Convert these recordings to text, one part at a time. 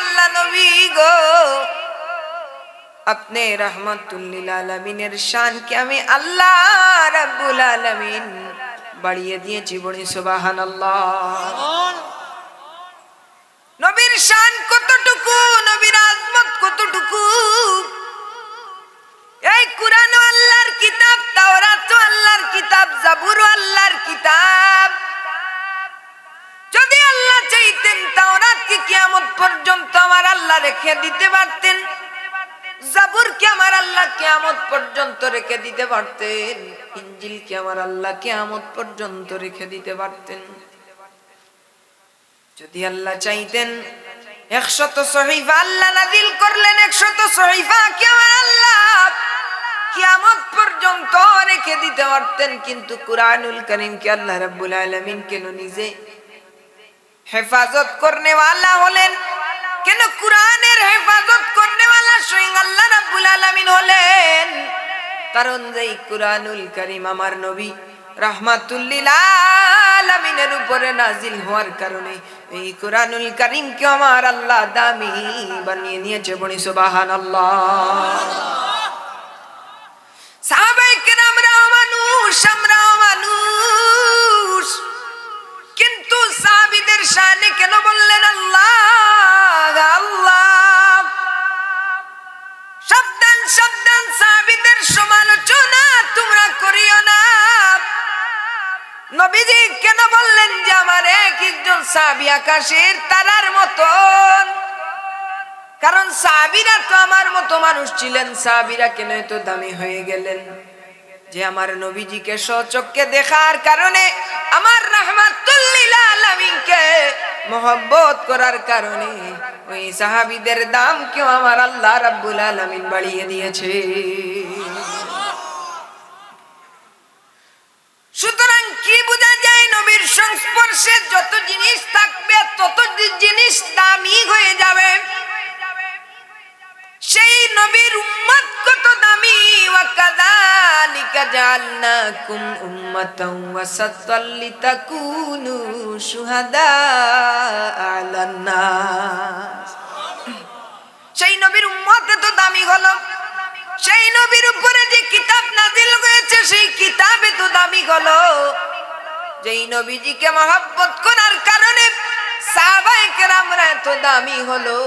আল্লাহ আপনি রহমতুল্লিল আলমিনের শানকে আমি আল্লাহ রাব্বুল আলামিন বাড়িয়ে দিয়েছি বলি সুবাহান নবীর শান কতটুকু, নবীর আজমত কতটুকু? এই কুরআন আল্লাহর কিতাব, তাওরাত আল্লাহর কিতাব, জাবুর আল্লাহর আল্লাহ রেখে দিতে পারতেন। আমার আল্লাহ পর্যন্ত রেখে দিতে পারতেন? আমার আল্লাহ পর্যন্ত রেখে দিতে পারতেন? যদি আল্লাহ চাইতেন, একশত আল্লাহ নাজিল করলেন, একশত কে আমার আল্লাহ কিয়ামত পর্যন্ত রেখে দিতে পারতেন। কিন্তু কুরআনুল আল্লাহ রাব্বুল আলামিন কেন নিজে হেফাজত করনে वाला হলেন? কেন কুরআনের কারণ যেই কুরআনুল করিম আমার নবী রাহমাতুল্লিল আলামিনের উপরে নাজিল হওয়ার কারণে এই কুরআনুল কারীমকে আমার আল্লাহ দামি বানিয়ে নিয়েছে বলি সুবহানাল্লাহ। সাহাবায়ে কেরামরাও মানুষ, আমরাও মানুষ। কিন্তু সাহাবীদের শানে কেন বললেন আল্লাহ? আল্লাহ সমালোচনা তোমরা করিও না। নবীজি কেন বললেন যে আমার এক একজন আকাশের তারার মতন? কারণ সাহাবীরা তো আমার মতো মানুষ ছিলেন, সাহাবীরা কেন এত দামি হয়ে গেলেন? যে আমার নবীজিকে সচক্ষে দেখার কারণে আমার রহমাতুল্লিল আলামিনকে মোহব্বত করার কারণে ওই সাহাবীদের দাম কেউ আমার আল্লাহ রাব্বুল আলামিন বাড়িয়ে দিয়েছে। সুতরাং কি বোঝা যায় নবীর সংস্পর্শে যত জিনিস থাকবে তত জিনিস দামি হয়ে যাবে। সেই নবীর কাযালিকা জাআলনাকুম উম্মাতাও ওয়াসাতাল লিতাকুনু শুহাদা আলান নাস সেই নবীর উম্মত এত দামি হলো। সেই নবীর উপরে যে কিতাব নাজিল হয়েছে, সেই কিতাবে তো দামি হলো। যেই নবীজিকে মহাব্বত করার কারণে সাহাবায়ে কেরামরা এত দামি হলো।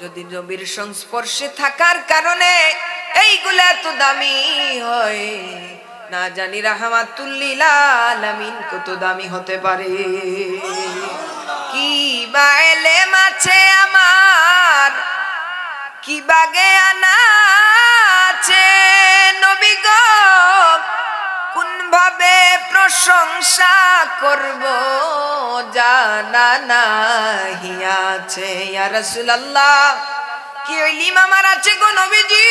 যদি নবীর সংস্পর্শে থাকার কারণে এইগুলো এত দামি হয়। না জানি রাহমাতুল্লিল আলামিন কত দামি হতে পারে। কি বা এলেম আছে আমার কি বাগে আনা আছে। নবী গো কোন ভাবে প্রশংসা করব জানা নাহি আছে। ইয়া রাসূলুল্লাহ, কি ইলম আমার আছে গো নবীজি?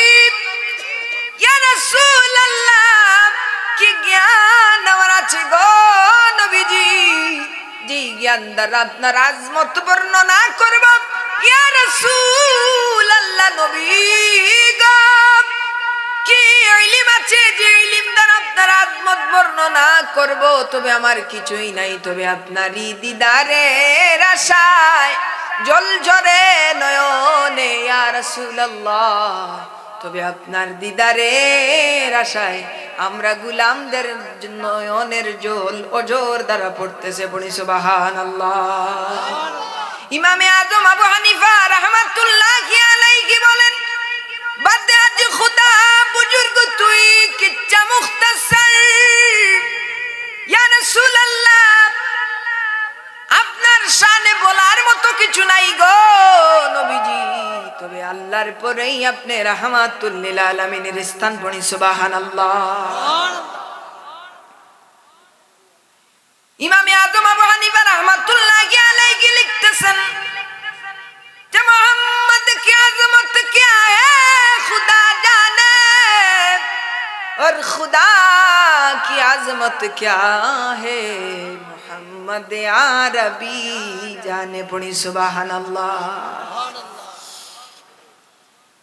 ইয়া রাসূলুল্লাহ, কি জ্ঞান আমার আছে গো নবীজি। যে জ্ঞান দ্বারা আপনার আজমত বর্ণনা করব। ইয়া রাসূল আল্লাহ নবী গো, কি ইলম আছে যে ইলম দ্বারা আপনার আজমত বর্ণনা করব? তবে আমার কিছুই নাই, তবে আপনারই দিদারের আশায়, জল ঝরে নয়নে, ইয়া রাসূলুল্লাহ। তবে আপনার দিদারের আশায় আমরা গুলামদের নয়নের জল অজোর দ্বারা পড়তেছে পড়ি সুবাহান ইমামে আজম আবু হানিফা রহমাতুল্লাহ আপনি রাহমাতুল লিল আলামিনের স্থান পড়ি সুবহানাল্লাহ ইমামে আজম আবু হানিফা রাহমাতুল্লাহি আলাইহি লিখতেছেন যে মোহাম্মদ কি আজমত क्या है खुदा जाने और खुदा की आजमत क्या है मोहम्मद आरबी जाने पड़ी सुबहान अल्लाह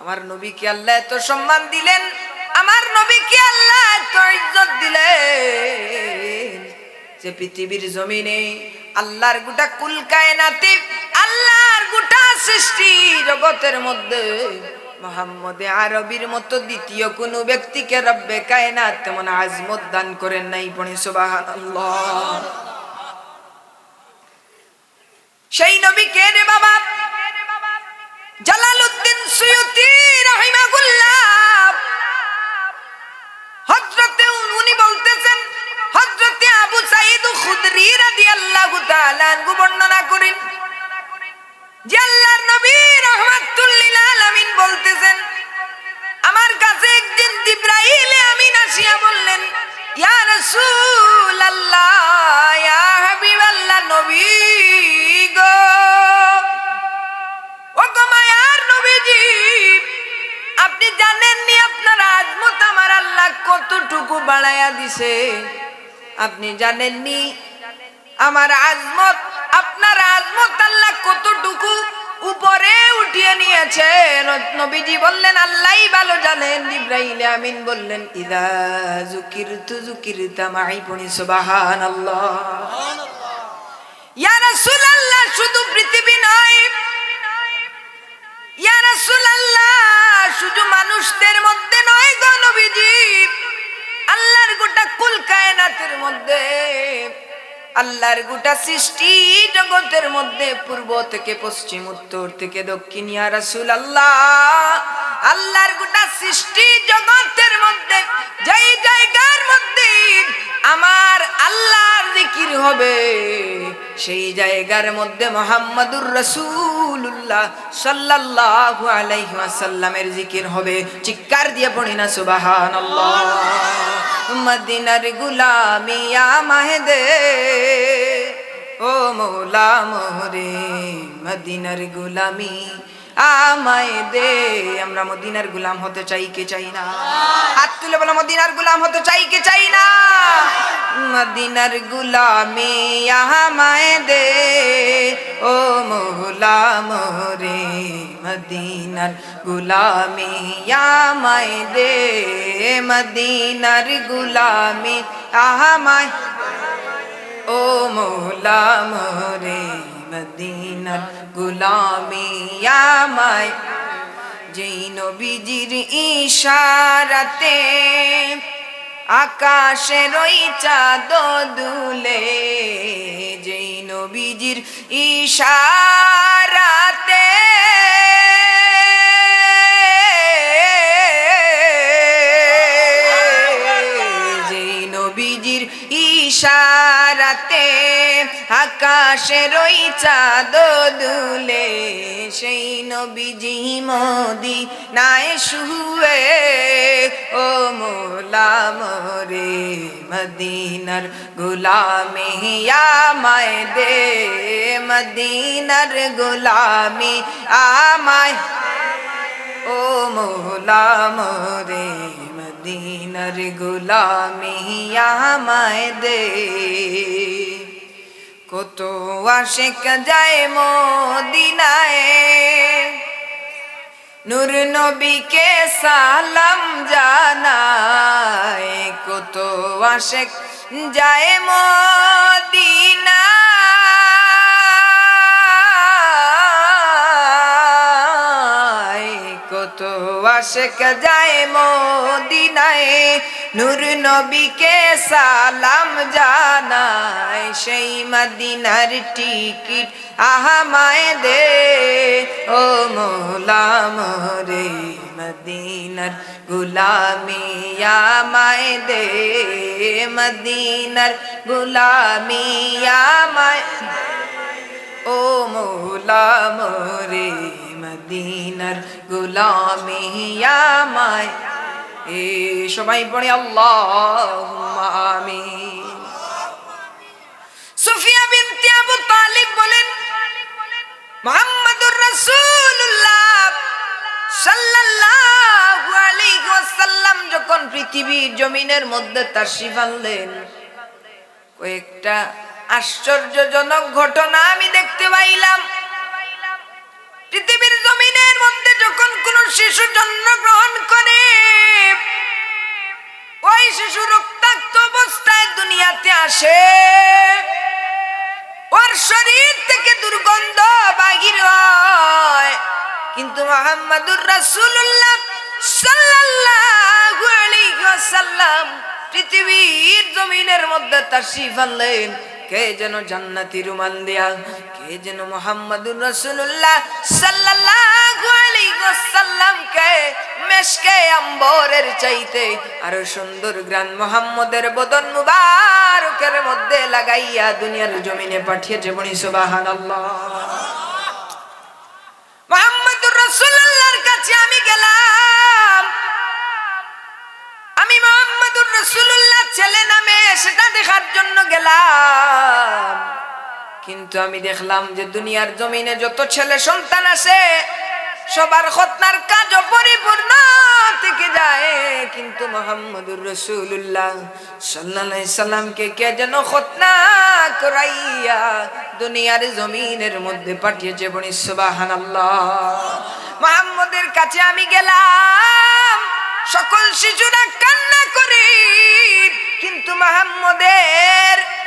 আমার নবীকে আল্লাহ এত সম্মান দিলেন, আমার নবী নবীকে আল্লাহ এত ইজ্জত দিলেন যে পৃথিবীর জমিনে আল্লাহর গোটা কুল কায়নাতে আল্লাহর গোটা সৃষ্টি জগতের মধ্যে মোহাম্মদে আরবির মতো দ্বিতীয় কোন ব্যক্তিকে রব্বে কায়নাত তেমন আজমত দান করেন নাই পড়ি, সুবহানাল্লাহ। সেই নবী কে রে বাবা জালালউদ্দিন সুয়ুতি রাহিমাহুল্লাহ। হযরতে উনি বলতেছেন, হযরতে আবু সাঈদ খুদরি রাদিয়াল্লাহু তাআলা আনহু বর্ণনা করেন, যে আল্লাহর নবী রাহমাতুল লিল আলামিন বলতেছেন, আমার কাছে একদিন জিব্রাইল আমিন আসিয়া বললেন, ইয়া রাসূলুল্লাহ, ইয়া হাবিবাল্লাহ নবী গো। জানেননি আপনার আজমত আমার আল্লাহ কতটুকু বাড়াইয়া দিছে? আপনি জানেননি আমার আজমত, আপনার আজমত আল্লাহ কতটুকু উপরে উঠিয়ে নিয়েছে? নবীজি বললেন, আল্লাহই ভালো জানেন। ইব্রাহিম আমিন বললেন, ইদা জুকিরতু জুকিরতা মাই পড়ি সুবহানাল্লাহ। ইয়া রাসূলুল্লাহ, শুধু পৃথিবী নয়, ইয়া রাসূলুল্লাহ শুধু মানুষদের মধ্যে নয় গো আল্লাহর গোটা কুল কায়নাতের মধ্যে, আল্লাহর গোটা সৃষ্টি জগতের মধ্যে, পূর্ব থেকে পশ্চিম, উত্তর থেকে দক্ষিণ, ইয়া রাসূলুল্লাহ। আল্লাহর গোটা সৃষ্টি জগতের মধ্যে, যেই জায়গার মধ্যে আমার আল্লাহর জিকির হবে, সেই জায়গার মধ্যে মোহাম্মদুর রসুল্লাহ সাল্লাল্লাহু আলাইহি ওয়াসাল্লামের জিকির হবে। চিৎকার দিয়ে পড়ি না, সুবহানাল্লাহ। মদিনার গুলামি মাহদে ও মৌলা মোরে মদিনার গুলামি আমায় দে, আমরা মদিনার গুলাম হতে চাই, কে চাই না? হাত তুলে বলো, মদিনার গুলাম হতে চাই, কে চাই না? মদিনার গুলামি আমায় দে, ও মৌলা মোরে, মদিনার গুলামি আমায় দে, মদিনার গুলামি আমায়, ও মৌলা মোরে। মদিনার গুলামি আমায় যেই নবীজির ইশারাতে আকাশে রই চাঁদ দুলে যেই নবীজির ইশারাতে আকাশে রই চাঁদ দুলে, সেই নবীজি মোদি নাই শুয়ে, ও মোলা মোরে মদিনার গুলামি, আমায় দে মদিনার গুলামি, আমায় ও মোলা মোরে মদিনার গুলামি, আমায় দে। কত আশেক যায় মদিনায়। নূর নবীকে সালাম জানায় কত আশেক যায় মদিনায়। আশেক যায় মদিনায়, নূর নবীকে সালাম জানায়। সেই মদিনার টিকিট আহামায় দে ও মোলা মোরে মদিনার গুলামি আমায় দে মদিনার গুলামি আমায় ও মোলা মোরে মদিনার আমায়। এ সবাই পড়ে আল্লাহ আমিন। সুফিয়া বিনতে আবু তালিব বলে মোহাম্মদুর রাসূলুল্লাহ সাল্লাল্লাহু আলাইহি ওয়াসাল্লাম যখন পৃথিবীর জমিনের মধ্যে তাশরিফ আনলেন কয়েকটা আশ্চর্যজনক ঘটনা আমি দেখতে পাইলাম। পৃথিবীর জমিনের মধ্যে যখন কোন শিশু জন্মগ্রহণ করে, ওই শিশু রক্তাক্ত অবস্থায় দুনিয়াতে আসে। ওর শরীর থেকে দুর্গন্ধ বাহির হয়। কিন্তু মোহাম্মদুর রাসূলুল্লাহ সাল্লাল্লাহু আলাইহি পৃথিবীর জমিনের মধ্যে তাশরিফ আনলেন, কে যেন জান্নাতি রুমাল দিয়া কে যেন মোহাম্মদুর রাসূলুল্লাহ সাল্লাল্লাহু আলাইহি ওয়াসাল্লাম কে মেশকে আম্বরের চাইতে আরও সুন্দর গ্রান মোহাম্মদের বদন মুবারকের মধ্যে লাগাইয়া দুনিয়ার জমিনে পাঠিয়েছে বনি সুবহানাল্লাহ। মোহাম্মদুর রাসূলুল্লাহর কাছে আমি গেলাম। আমি মোহাম্মদুর রাসূলুল্লাহ ছেলে নামে সেটা দেখার জন্য গেলাম। কিন্তু আমি দেখলাম যে দুনিয়ার জমিনে যত ছেলে সন্তান আছে, সবার খতনার কাজ পরিপূর্ণ থেকে যায়। কিন্তু মোহাম্মদুর রসুল্লাহ সাল্লাহ সাল্লামকে কে যেন খতনা করাইয়া দুনিয়ার জমিনের মধ্যে পাঠিয়েছে বনি সুবাহান মোহাম্মদের কাছে আমি গেলাম, সকল শিশুরা কান্না করে, কিন্তু মোহাম্মদের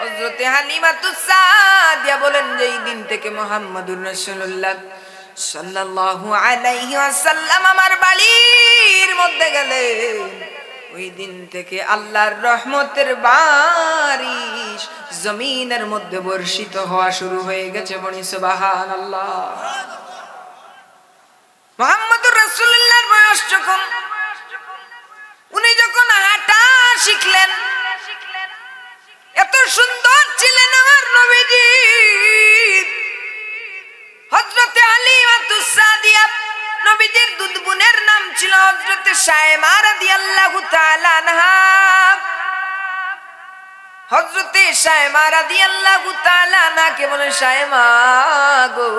হযরতে হালিমাতুস সাদিয়া বলেন যে, এই দিন থেকে মুহাম্মদুর রাসূলুল্লাহ সাল্লাল্লাহু আলাইহি ওয়াসাল্লাম আমার বাড়ির মধ্যে গেলেন ওই দিন থেকে আল্লাহর রহমতের বারিশ জমিনের মধ্যে বর্ষিত হওয়া শুরু হয়ে গেছে বনি, সুবহানাল্লাহ। মোহাম্মদুর রাসূলুল্লাহর বয়স যখন, উনি যখন হাঁটা শিখলেন সুন্দর ছিলেন আমার নবীজি। হযরতে হালিমাতুস সাদিয়া নবীজির দুধ বোনের নাম ছিল আনহাকে বলে গো,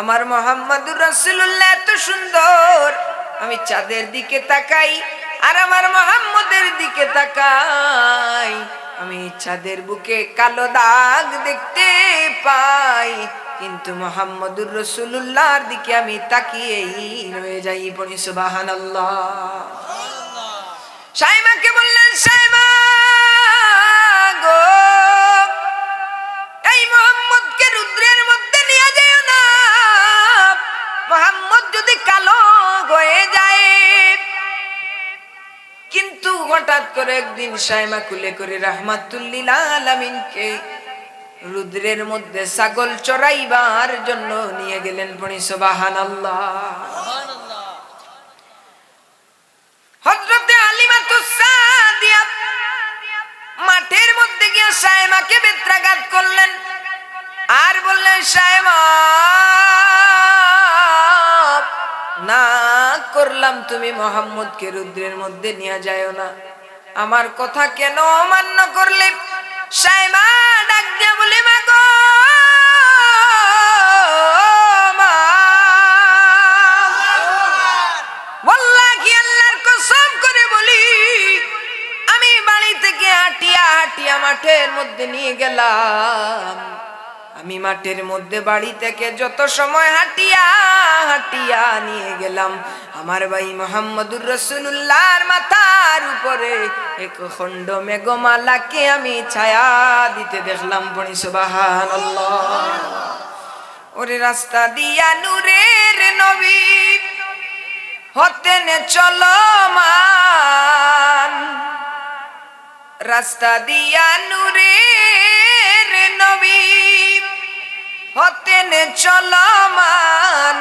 আমার মোহাম্মদুর রাসূলুল্লাহ এত সুন্দর। আমি চাঁদের দিকে তাকাই আর আমার মোহাম্মদের দিকে তাকাই। আমি চাঁদের বুকে কালো দাগ দেখতে পাই, কিন্তু মোহাম্মদুর রসুল্লাহর দিকে আমি তাকিয়েই রয়ে যাই পড়ি সুবাহান সাইমাকে হঠাৎ করে একদিন সাইমা কুলে করে রাহমাতুল্লিল আলামিনকে রুদ্রের মধ্যে ছাগল চড়াইবার জন্য নিয়ে গেলেন পড়ি সুবাহান হজরতে আলিমাতুস সাদিয়া মাঠের মধ্যে গিয়ে সাইমাকে বেত্রাঘাত করলেন। আর বললেন, সাইমা না করলাম তুমি মোহাম্মদকে রুদ্রের মধ্যে নিয়ে যায় না। আমার কথা কেন অমান্য করলে? সাইমা ডাক দিয়া বলে, মা মাঠের মধ্যে নিয়ে গেলাম। আমি মাঠের মধ্যে বাড়ি থেকে যত সময় হাঁটিয়া হাঁটিয়া নিয়ে গেলাম। আমার ভাই মোহাম্মদুর রসুল্লাহর মাথার উপরে এক খণ্ড মেঘমালাকে আমি ছায়া দিতে দেখলাম পড়ি সুবাহান ওরে রাস্তা দিয়া নূরের নবী, হতেন চলমান। রাস্তা দিয়া নূরের নবী। হতেন চলমান,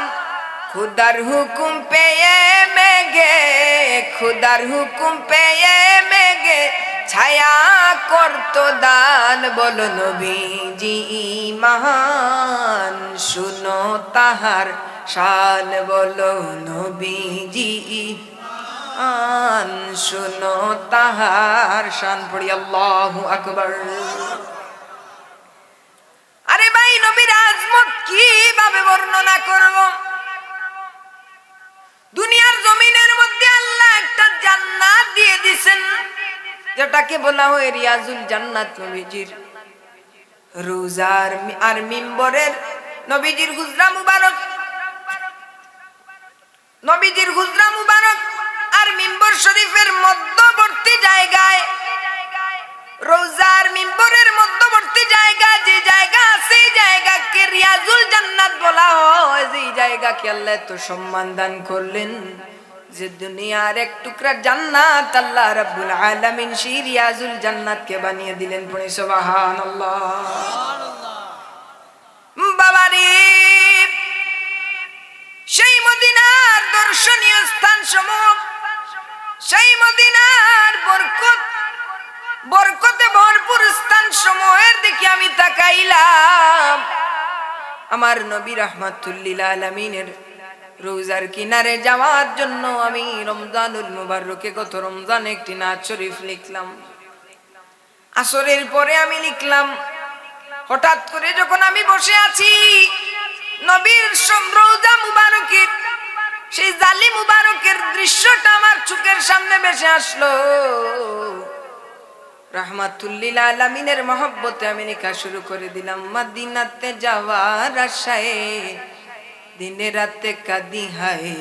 খুদার হুকুম পেয়ে মেঘে খুদার হুকুম পেয়ে মেঘে ছায়া করত দান বল নবীজি মহান শুনো তাহার শান বলো নবীজি আন শুনো তাহার শান, পড়ি আল্লাহু আকবর। আরে ভাই, নবীর আজমত কীভাবে বর্ণনা করব? দুনিয়ার জমিনের মধ্যে আল্লাহ একটা জান্নাত দিয়ে দিছেন, যেটাকে বলা হয় রিয়াজুল জান্নাত নবীজির। রোজার আর মিম্বরের নবীজির হুজরা মুবারক। নবীজির হুজরা মুবারক আর মিম্বর শরীফের মধ্যবর্তী জায়গায়। রোজার মিম্বরের মধ্যবর্তী জায়গা, যে জায়গা এই জায়গাকে রিয়াজুল জান্নাত বলা হয়। যে আল্লাহ এত সম্মান দান করলেন যে দুনিয়ার এক টুকরা জান্নাত আল্লাহ রাব্বুল আলামিন সেই রিয়াজুল বানিয়ে দিলেন সুবহানাল্লাহ। সেই মদিনার দর্শনীয় স্থান সমূহ সেই মদিনার বরকত, বরকতে ভরপুর স্থান সমূহের দিকে আমি তাকাইলাম। আমার নবী রহমাতুল্লিল আলমিনের রোজার কিনারে যাওয়ার জন্য আমি রমজানুল মুবারকে গত রমজান একটি নাচ শরীফ লিখলাম। আসরের পরে আমি লিখলাম, হঠাৎ করে যখন আমি বসে আছি, নবীর রোজা মুবারকের, সেই জালি মুবারকের দৃশ্যটা সামনে ভেসে আসলো। রহমাতুল্লিল আলমিনের মহব্বতে আমি নিকা শুরু করে দিলাম মাদিনাতে যাওয়ার আশায়। দিনে রাতে কাদি হায়,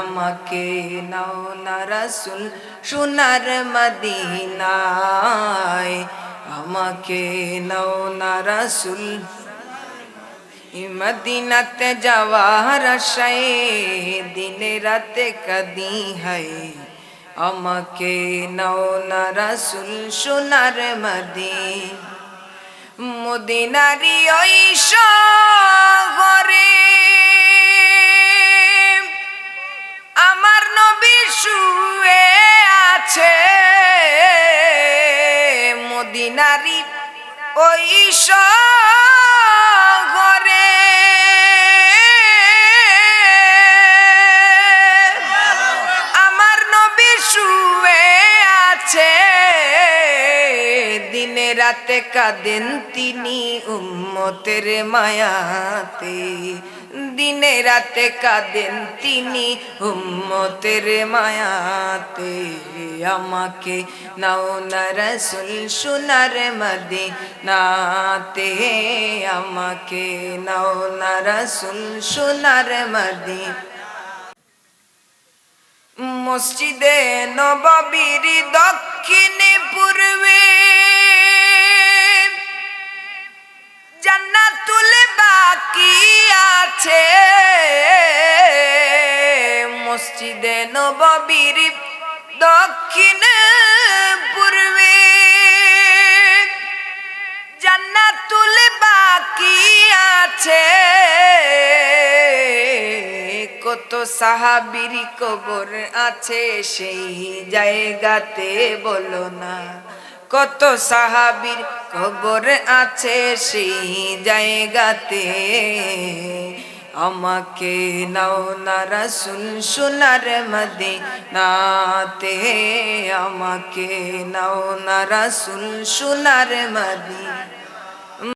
আমাকে নাও না রাসুল সোনার মদিনায়। আমাকে নাও না রাসুল মদিনাতে যাওয়ার আশায়। দিনে রাতে কাদি হায় আমাকে নাও না রাসুল সোনার মদি। মদিনারি ওই ঘরে আমার নবী শুয়ে আছে। মদিনারি ঘরে রাতে কাঁদেন তিনি উম্মতের মায়াতে। দিনে রাতে কাঁদেন তিনি উম্মতের মায়াতে। আমাকে নাও না রসুল সোনার মদে নাতে আমাকে নাও না রসুল সোনার মদে মসজিদে নববীর দক্ষিণে পূর্বে জান্নাতুল বাকি আছে। মসজিদে নববীর, দক্ষিণে পূর্বে। জান্নাতুল বাকি আছে। কত সাহাবির কবর আছে সেই জায়গাতে বলো না। কত সাহাবির কবর আছে সেই জায়গাতে। আমাকে নাও না সোনার মদি নাতে আমাকে নাও না রাসুল সোনার মদি